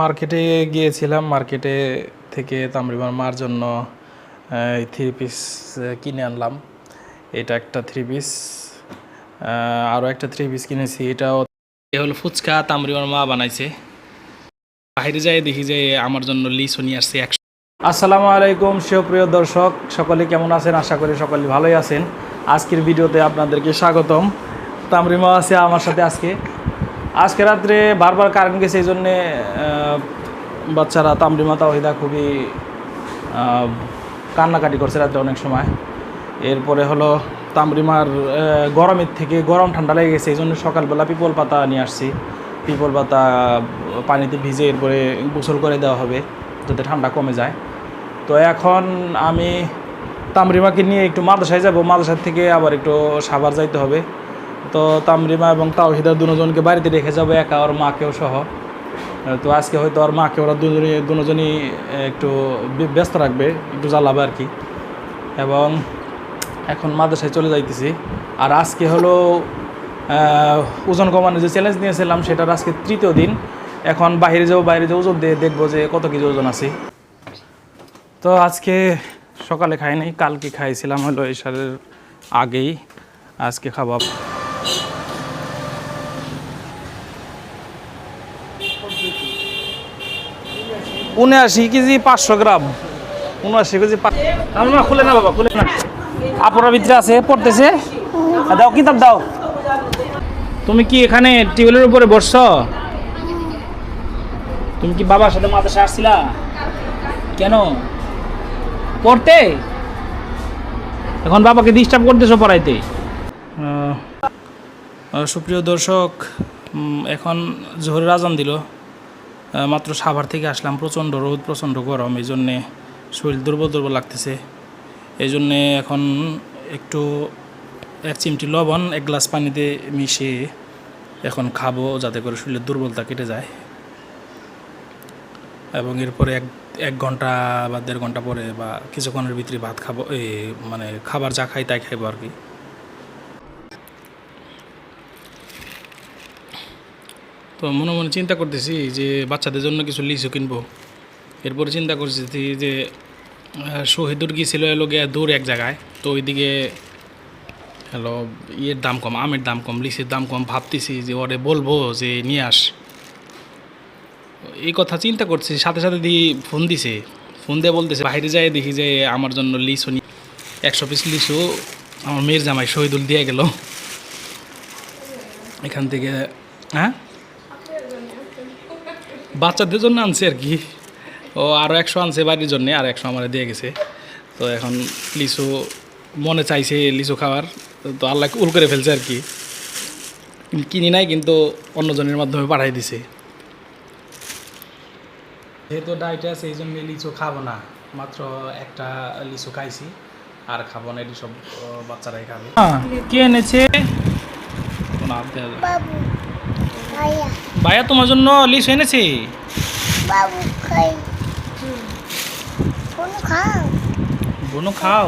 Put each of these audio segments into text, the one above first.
মার্কেটে গিয়েছিলাম। মার্কেটে থেকে তামরিমার মার জন্য থ্রি পিস কিনে আনলাম। এটা একটা থ্রি পিস আরও একটা থ্রি পিস কিনেছি। এটাও এ হলো ফুচকা, তামরিমার মা বানাইছে। বাইরে যাই দেখি যে আমার জন্য লিসও নিয়ে আসছে একশো। আসসালামু আলাইকুম, সুপ্রিয় দর্শক, সকলে কেমন আছেন? আশা করি সকলে ভালোই আছেন। আজকের ভিডিওতে আপনাদেরকে স্বাগতম। তামরিমা আছে আমার সাথে আজকে। আজকে রাত্রে বারবার কারেন্ট গেছে, এই জন্যে বাচ্চারা তামরিমা তাওহিদা খুবই কান্নাকাটি করছে রাত্রে অনেক সময়। এরপরে হলো তামরিমার গরমের থেকে গরম ঠান্ডা লেগে গেছে, এই জন্য সকালবেলা পিপল পাতা নিয়ে আসছি। পিপল পাতা পানিতে ভিজে এরপরে গোসল করে দেওয়া হবে, যাতে ঠান্ডা কমে যায়। তো এখন আমি তামরিমাকে নিয়ে একটু মাদ্রাসায় যাব মাদ্রাসার থেকে আবার একটু সাভার যাইতে হবে। তো তামরিমা এবং তাওহিদা দুজনকে বাড়িতে রেখে যাব, একা ওর মাকেও সহ। তো আজকে হয়তো ওর মাকে ওরা দুজনই দুজনই একটু ব্যস্ত রাখবে, একটু জ্বালাবে আর কি। এবং এখন মাদ্রাসায় চলে যাইতেছি। আর আজকে হলো ওজন কমানোর যে চ্যালেঞ্জ নিয়েছিলাম, সেটার আজকে তৃতীয় দিন। এখন বাইরে যাব বাইরে যাব, ওজন দিয়ে দেখব যে কত কেজি ওজন আছে। তো আজকে সকালে খাই নাই, কালকে খাইছিলাম হলো এসারের আগেই। আজকে খাব উনআশি কেজি পাঁচশো গ্রাম। উনআশি কেজি আমার খুলে না বাবা খুলে না। আপুরা ভিতরে আছে পড়তেছে। আর দাও কিতাব দাও তুমি কি এখানে টেবিলের উপরে বসছ? তুমি কি বাবার সাথে মাদ্রাসা আসছিলা? কেন? পড়তে? এখন বাবাকে ডিস্টার্ব করতেছো পড়াইতে? সুপ্রিয় দর্শক এখন জোহরের আজান দিল। মাত্র সাভার থেকে আসলাম, প্রচণ্ড রোদ, প্রচণ্ড গরম, এই জন্যে শরীর দুর্বল দুর্বল লাগতেছে। এই জন্যে এখন একটু এক চিমটি লবণ, এক গ্লাস পানিতে মিশিয়ে এখন খাব, যাতে করে শরীরের দুর্বলতা কেটে যায়। এবং এরপরে এক এক ঘণ্টা বা দেড় ঘণ্টা পরে বা কিছুক্ষণের ভিতরে ভাত খাব মানে খাবার যা খাই তাই খাইবো আর কি। তো মনে মনে চিন্তা করতেছি যে বাচ্চাদের জন্য কিছু লিচু কিনবো। এরপরে চিন্তা করতেছি যে শহীদুর গিয়েছিল এলো গিয়ে দূর এক জায়গায়, তো ওইদিকে, হ্যালো, ইয়ের দাম কম, আমের দাম কম, লিচির দাম কম, ভাবতেছি যে ওরে বলব যে নিয়ে আস। এই কথা চিন্তা করছি, সাথে সাথে দিয়ে ফোন দিছে। ফোন দিয়ে বলতেছে, বাইরে যায় দেখি যে আমার জন্য লিচু নি একশো পিস লিচু আমার মেয়ের জামাই শহীদুল দিয়ে গেল। এখান থেকে হ্যাঁ? বাচ্চাদের জন্য আনছে আর কি। ও আরও একশো আনছে বাড়ির জন্যে আর একশো আমার দিয়ে গেছে। তো এখন লিচু মনে চাইছে লিচু খাওয়ার। তো আল্লাহ উল করে ফেলছে আর কি। কিনি নাই কিন্তু অন্যজনের মাধ্যমে পাঠাই দিছে। যেহেতু ডায়েটে আছে এই জন্য লিচু খাব না। মাত্র একটা লিচু খাইছি আর খাব না এটি সব বাচ্চারাই খাবে। কে এনেছে? ভাইয়া। ভাইয়া তোমার জন্য লিচু এনেছে। বাবু খাই। কোন খাও। বোনো খাও।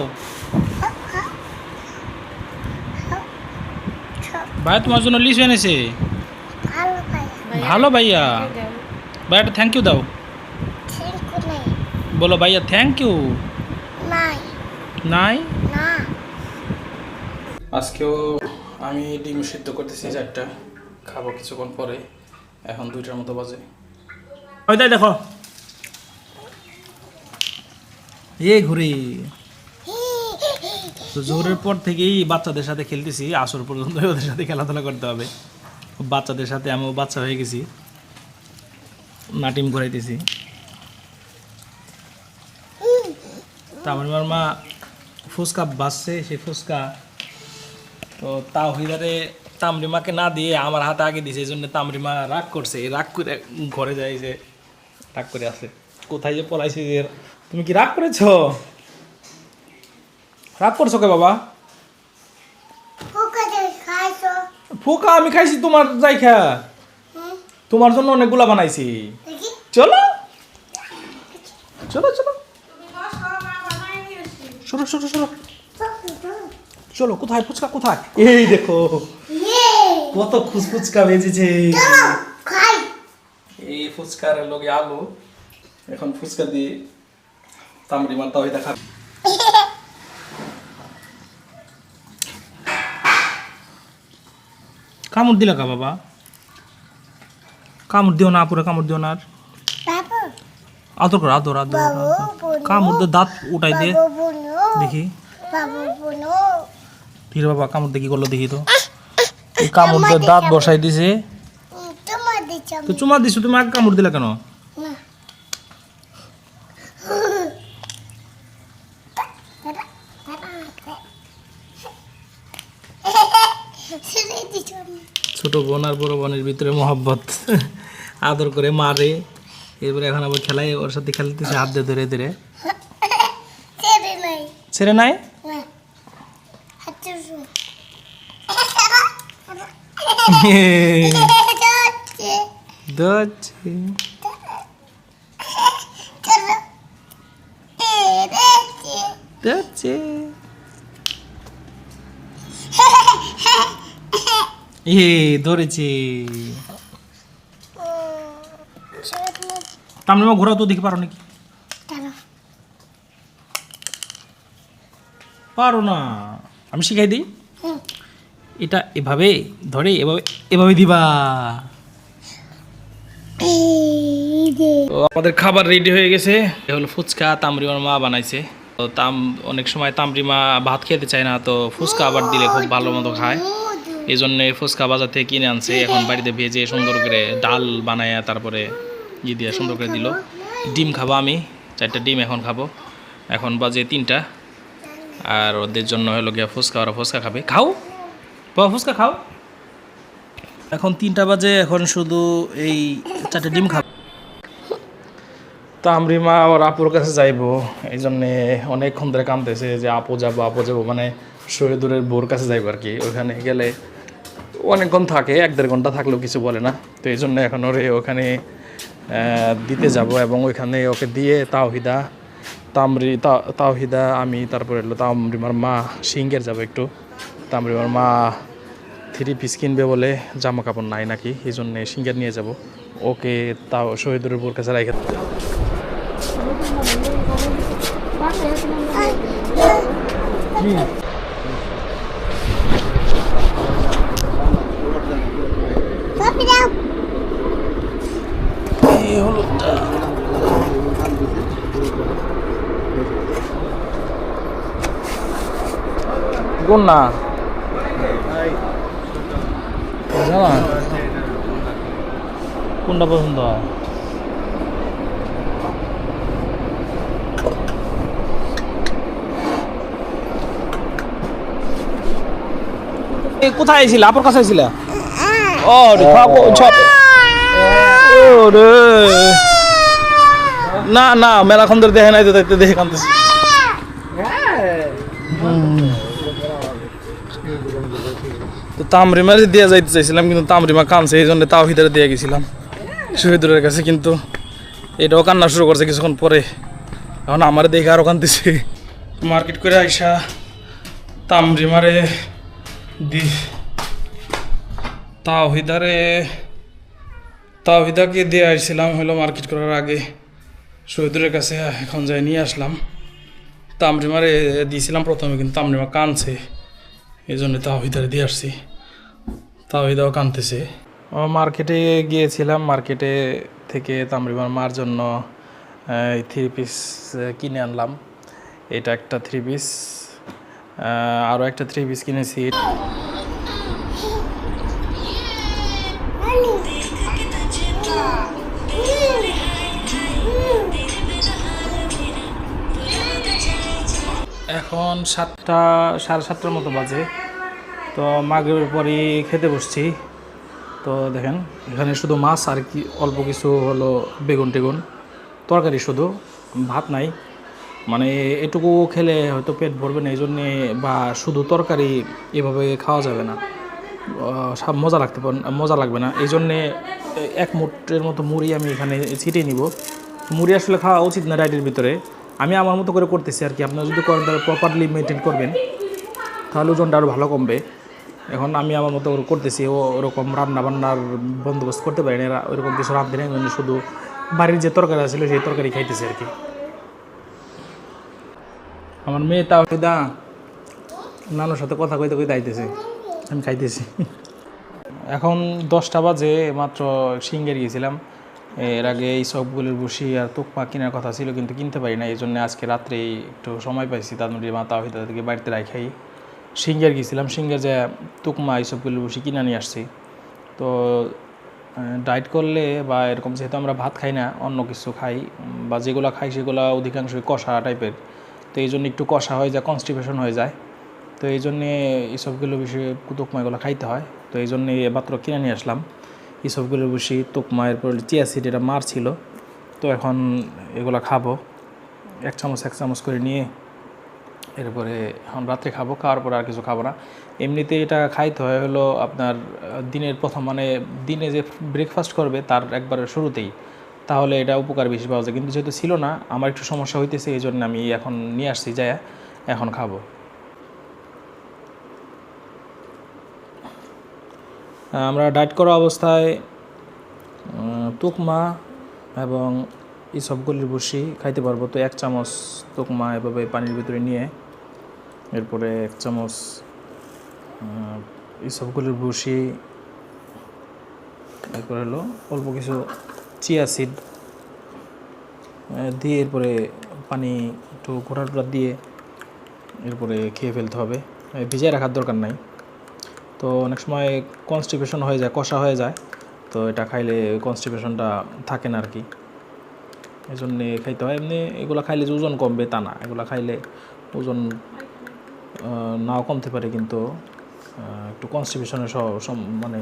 ভাইয়া তোমার জন্য লিচু এনেছে। ভালো ভাইয়া। ভাইয়া। ভাইয়াটা থ্যাংক ইউ দাও। বলো ভাইয়া থ্যাংক ইউ নাই। নাই? আজকেও আমি ডিম সিদ্ধ করতেছি চারটা। খাব কিছুক্ষণ পরে। এখন দুইটার মতো বাজে। ওই তাই দেখো। এ ঘুরে। তো জোরের পর থেকেই বাচ্চাদের সাথে খেলতেছি। আসর পর্যন্ত ওদের সাথে খেলাধুলা করতে হবে। বাচ্চাদের সাথে আমিও বাচ্চা হয়ে গেছি। নাটিম ঘুরাইতেছি। তা আমার মা ফুচকা বাসছে সেই ফুচকা। তো তাহিদারে তামরিমাকে না দিয়ে আমার হাতে আগে দিয়েছে এই জন্য তামরিমা রাগ করছে। এই রাগ করে ঘরে যায় যে রাগ করে আছে। কোথায় যে পলাইছে যে তুমি কি রাগ করেছ? রাগ করছ কে বাবা? ফুকা আমি খাইছি তোমার হুম। তোমার জন্য অনেকগুলা বানাইছি। চলো। চলো চলো। সরো সরো সরো। চলো কোথায়? ফুচকা কোথায়? এই দেখো। কত খুচফুচকা বেজেছে। এই ফুচকার লগে আলু এখন ফুচকা দিয়ে তামড়ি মার তাও দেখা। কামড় দিলা কা বাবা? কামড় দিও না পুরো কামড় দিও না আর। আদর কর আদর আদর কামড় দিয়ে দাঁত উঠাই দে। দেখি। বাবু ধীরে বাবা কামড় দেখি করল দেখি তো। কামড় দিয়ে দাঁত বসাই দিছে। তো চুমা দিছো তুমি আগে কামড় দিলা কেন। ছোট বোন আর বড় বোনের ভিতরে মহব্বত। আদর করে মারে। এরপরে এখন আবার খেলায় ওর সাথে খেলতেছে হাত দিয়ে ধরে ধরে। ছেড়ে নাই ছেড়ে নাই না হাতে শুন যাচ্ছে দচ্ছে দচ্ছে এ ধরেছে তামনে মা ঘোরাও তো দেখি পারো নাকি পারো না। আমি শিখাই দিই? এটা এভাবে ধরে এভাবে এভাবে দিবা। আমাদের খাবার রেডি হয়ে গেছে। এ হলো ফুচকা তামরিমার মা বানাইছে। তো তাম অনেক সময় তামরিমা ভাত খেতে চায় না তো ফুচকা আবার দিলে খুব ভালো মতো খায়। এই জন্য ফুচকা বাজার থেকে কিনে আনছে। এখন বাড়িতে ভেজে সুন্দর করে ডাল বানায় তারপরে ই দিয়ে সুন্দর করে দিল। ডিম খাব আমি চারটা ডিম এখন খাব। এখন বাজে তিনটা। আর ওদের জন্য হলো গিয়া ফুচকা ওরা ফুচকা খাবে। খাও। বাবা ফুচকা খাও। এখন তিনটা বাজে, এখন শুধু এই চারটে ডিম খাব। তামরিমা ওর আপুর কাছে যাইবো, এই জন্যে অনেকক্ষণ ধরে কামতেছে যে আপু যাব আপু যাব মানে শহীদুরের বোর কাছে যাইবো আর কি। ওখানে গেলে অনেকক্ষণ থাকে, এক দেড় ঘণ্টা থাকলেও কিছু বলে না। তো এই জন্য এখন ওরে ওখানে দিতে যাব এবং ওইখানে ওকে দিয়ে তাওহিদা, তামরি তাওহিদা, আমি, তারপরে এলো তামরিমার মা, সিঙ্গের যাব একটু। তামরিমার মা থ্রি পিস কিনবে বলে জামা কাপড় নাই নাকি, এই জন্যে সিঙ্গের নিয়ে যাব। ওকে তাও শহীদুরের বোর কাছে রাখে না জামা কোনটা পছন্দ হয়? এ, কোথায় ছিল আপুর কাছে ছিল ও রে। না না মেলাক্ষণ ধরে দেখে নাই তো দেখতে দেখে কানতেছি তো তামরিমারে দিয়ে যাইতে চাইছিলাম, কিন্তু তামরিমা কানছে, এই জন্য তাও ভিতরে দিয়ে গেছিলাম। শহীদুরের কাছে, কিন্তু এটাও কান্না শুরু করছে কিছুক্ষণ পরে। এখন আমার দেখে আরও কানতেছে। মার্কেট করে আইসা তামরিমারে দি। তাওহিদারে, তাওহিদাকে দিয়ে আসছিলাম হলো মার্কেট করার আগে। শহীদুরের কাছে এখন যাই নিয়ে আসলাম। তামরিমারে দিয়েছিলাম প্রথমে, কিন্তু তামরিমা কানছে। এই জন্য তাওহিদারে দিয়ে আসছি। তাওহিদাও কানতেছে ও, মার্কেটে গিয়েছিলাম, মার্কেটে থেকে তামরিমার মার জন্য থ্রি পিস কিনে আনলাম। এটা একটা থ্রি পিস আরও একটা থ্রি পিস কিনেছি। এখন সাতটা, সাড়ে সাতটার মতো বাজে। তো মাগের পরই খেতে বসছি। তো দেখেন, এখানে শুধু মাছ আর কি অল্প কিছু হলো বেগুন টেগুন। তরকারি শুধু, ভাত নাই। মানে এটুকু খেলে হয়তো পেট ভরবে না এই জন্যে বা শুধু তরকারি এভাবে খাওয়া যাবে না। সব মজা লাগতে পার মজা লাগবে না। এই জন্যে এক মুটের মতো মুড়ি আমি এখানে ছিটিয়ে নিব। মুড়ি আসলে খাওয়া উচিত না ডায়েটের ভিতরে। আমি আমার মতো করে করতেছি আর কি। আপনারা যদি করেন তাহলে প্রপারলি মেনটেন করবেন। তাহলে ওজনটা আরও ভালো কমবে। এখন আমি আমার মতো করে করতেছি, ও ওরকম রান্না বান্নার বন্দোবস্ত করতে পারি না ওরকম কিছু রাঁধতে নেই শুধু বাড়ির যে তরকারি ছিল সেই তরকারি খাইতেছে আর কি। আমার মেয়ে তাও দা নানুর সাথে কথা কইতে কইতে আইতেছে, আমি খাইতেছি। এখন দশটা বাজে, মাত্র সিঙ্গের গিয়েছিলাম এর আগে এই সবগুলোর বসি আর তোকমা কেনার কথা ছিল, কিন্তু কিনতে পারি না এই জন্য আজকে রাত্রে একটু সময় পাইছি তাদের মা তাও তাদেরকে বাড়িতে রাখাই সিঙ্গের গিয়েছিলাম সিঙ্গের যে তুকমা এই সবগুলো বসি কিনে নিয়ে আসছি। তো ডায়েট করলে বা এরকম যেহেতু আমরা ভাত খাই না, অন্য কিছু খাই, বা যেগুলো খাই সেগুলো অধিকাংশই কষা টাইপের। তো এই জন্য একটু কষা হয়ে যায় কনস্টিপেশন হয়ে যায়। তো এই জন্যে এইসবগুলো বিষয়ে তুকমা এগুলো খাইতে হয়। তো এই জন্যে মাত্র কিনে নিয়ে আসলাম। এইসবগুলো বেশি তুকমা এরপর চিয়া সিড এটা মার ছিল তো এখন এগুলো খাব। এক চামচ এক চামচ করে নিয়ে এরপরে এখন রাত্রে খাব, খাওয়ার পরে আর কিছু খাব না। এমনিতে এটা খাইতে হয় হলো আপনার দিনের প্রথম মানে দিনে যে ব্রেকফাস্ট করবে তার একবারে শুরুতেই। তাহলে এটা উপকার বেশি পাওয়া যায়। কিন্তু যেহেতু ছিল না, আমার একটু সমস্যা হইতেছে, এই জন্য আমি এখন নিয়ে আসছি যায়, এখন খাব। আমরা ডায়েট করা অবস্থায় তুকমা এবং এই সবগুলির বসি খাইতে পারব। তো এক চামচ তুকমা এভাবে পানির ভিতরে নিয়ে এরপরে এক চামচ এই সবগুলির বসি, এরপর হলো অল্প কিছু চিয়া সিড দিয়ে এরপরে পানি একটু ঘোরা টোরা দিয়ে এরপরে খেয়ে ফেলতে হবে। ভিজিয়ে রাখার দরকার নাই। তো অনেক সময় কনস্টিপেশন হয়ে যায়, কষা হয়ে যায়, তো এটা খাইলে কনস্টিপেশনটা থাকে না আর কি এই জন্যে খাইতে হয়। এমনি এগুলো খাইলে যে ওজন কমবে তা না। এগুলো খাইলে ওজন নাও কমতে পারে কিন্তু একটু কনস্টিপেশনের মানে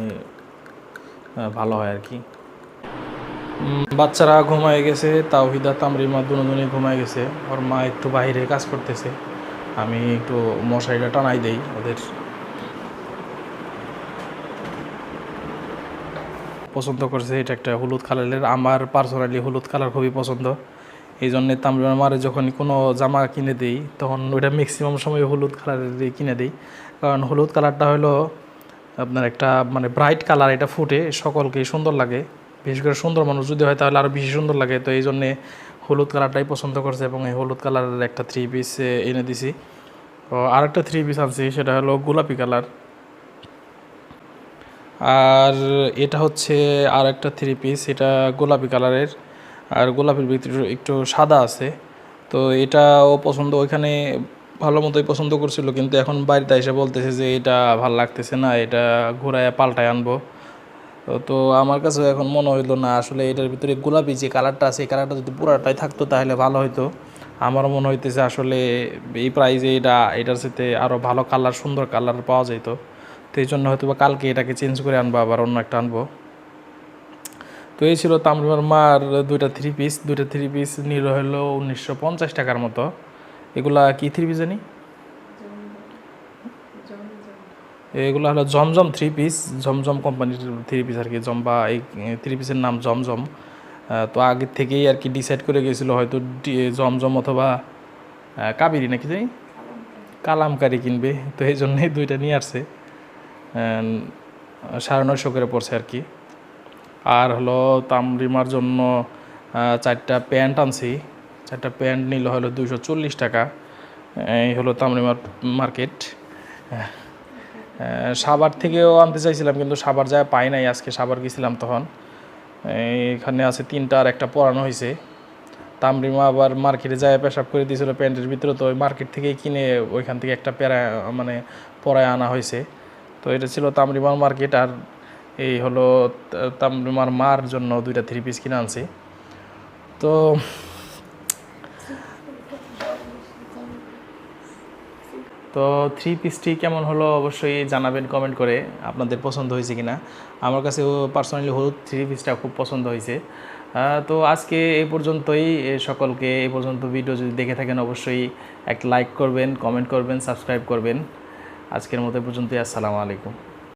ভালো হয় আর কি। বাচ্চারা ঘুমায় গেছে, তাওহিদা, তামরিমা দুজনেই ঘুমায় গেছে। ওর মা একটু বাইরে কাজ করতেছে। আমি একটু মশারিটা টানাই দেই ওদের। পছন্দ করছে, এটা একটা হলুদ কালারের আমার পার্সোনালি হলুদ কালার খুবই পছন্দ। এই জন্যে তামরিমার মারে যখন কোনো জামা কিনে দিই, তখন ওইটা ম্যাক্সিমাম সময় হলুদ কালারের কিনে দিই। কারণ হলুদ কালারটা হলো আপনার একটা মানে ব্রাইট কালার এটা ফুটে, সকলকেই সুন্দর লাগে। বিশেষ করে সুন্দর মানুষ যদি হয় তাহলে আরও বেশি সুন্দর লাগে। তো এই জন্যে হলুদ কালারটাই পছন্দ করছে এবং এই হলুদ কালারের একটা থ্রি পিস এনে দিছি। তো আরেকটা থ্রি পিস আনছি, সেটা হলো গোলাপি কালার আর এটা হচ্ছে আর একটা থ্রি পিস এটা গোলাপি কালারের আর গোলাপির ভিতরে একটু সাদা আছে। তো এটাও পছন্দ, ওইখানে ভালো মতোই পছন্দ করছিল, কিন্তু এখন বাড়িতে এসে বলতেছে যে এটা ভালো লাগতেছে না, এটা ঘোরায় পাল্টায় আনব। তো- আমার কাছে এখন মনে হইল না, আসলে এটার ভিতরে গোলাপি যে কালারটা আছে, এই কালারটা যদি পুরাটাই থাকতো তাহলে ভালো হতো আমার মনে হইতেছে আসলে এই প্রাইজে এটা, এটার সাথে আরও ভালো কালার, সুন্দর কালার পাওয়া যেত তো এই জন্য হয়তো কালকে এটাকে চেঞ্জ করে আনব, আবার অন্য একটা আনব। তো এই ছিল তামরিমার মার দুইটা থ্রি পিস দুইটা থ্রি পিস নিল হলো উনিশশো পঞ্চাশ টাকার মতো। এগুলা কি থ্রি পিস জানি? এগুলো হলো জমজম থ্রি পিস জমজম কোম্পানির থ্রি পিস আর কি, জম বা এই থ্রি পিসের নাম জমজম। তো আগের থেকেই আর কি ডিসাইড করে গেছিল হয়তো জমজম অথবা কাবেরি নাকি জানি? কালামকারি কিনবে। তো এই জন্যই দুইটা নিয়ে আসছে। সাড়ে নয়শো করে পড়ছে আর কি। আর হলো তামরিমার জন্য চারটা প্যান্ট আনছি। চারটা প্যান্ট নিল হলো দুইশো চল্লিশ টাকা। এই হলো তামরিমার মার্কেট। সাবার থেকেও আনতে চাইছিলাম, কিন্তু সাবার যায় পাই নাই, আজকে সাবার গেছিলাম তখন। এখানে আছে তিনটা আর একটা পরানো হয়েছে তামরিমা আবার মার্কেটে যায় পেশাব করে দিয়েছিল প্যান্টের ভিতরে, তো ওই মার্কেট থেকেই কিনে ওইখান থেকে একটা প্যারা মানে পরায় আনা হয়েছে তো এটা ছিল তামরিমার মার্কেট, আর এই হলো তা- তামরিমার মার জন্য দুইটা থ্রি পিস কিনে আনছি। তো তো থ্রি পিসটি কেমন হলো অবশ্যই জানাবেন কমেন্ট করে আপনাদের পছন্দ হয়েছে কিনা। আমার কাছেও পার্সোনালি হলুদ থ্রি পিসটা খুব পছন্দ হয়েছে। তো আজকে এই পর্যন্তই। সকলকে এই পর্যন্ত ভিডিও যদি দেখে থাকেন অবশ্যই একটা লাইক করবেন কমেন্ট করবেন সাবস্ক্রাইব করবেন। আজকের মতো পর্যন্তই। আসসালামু আলাইকুম।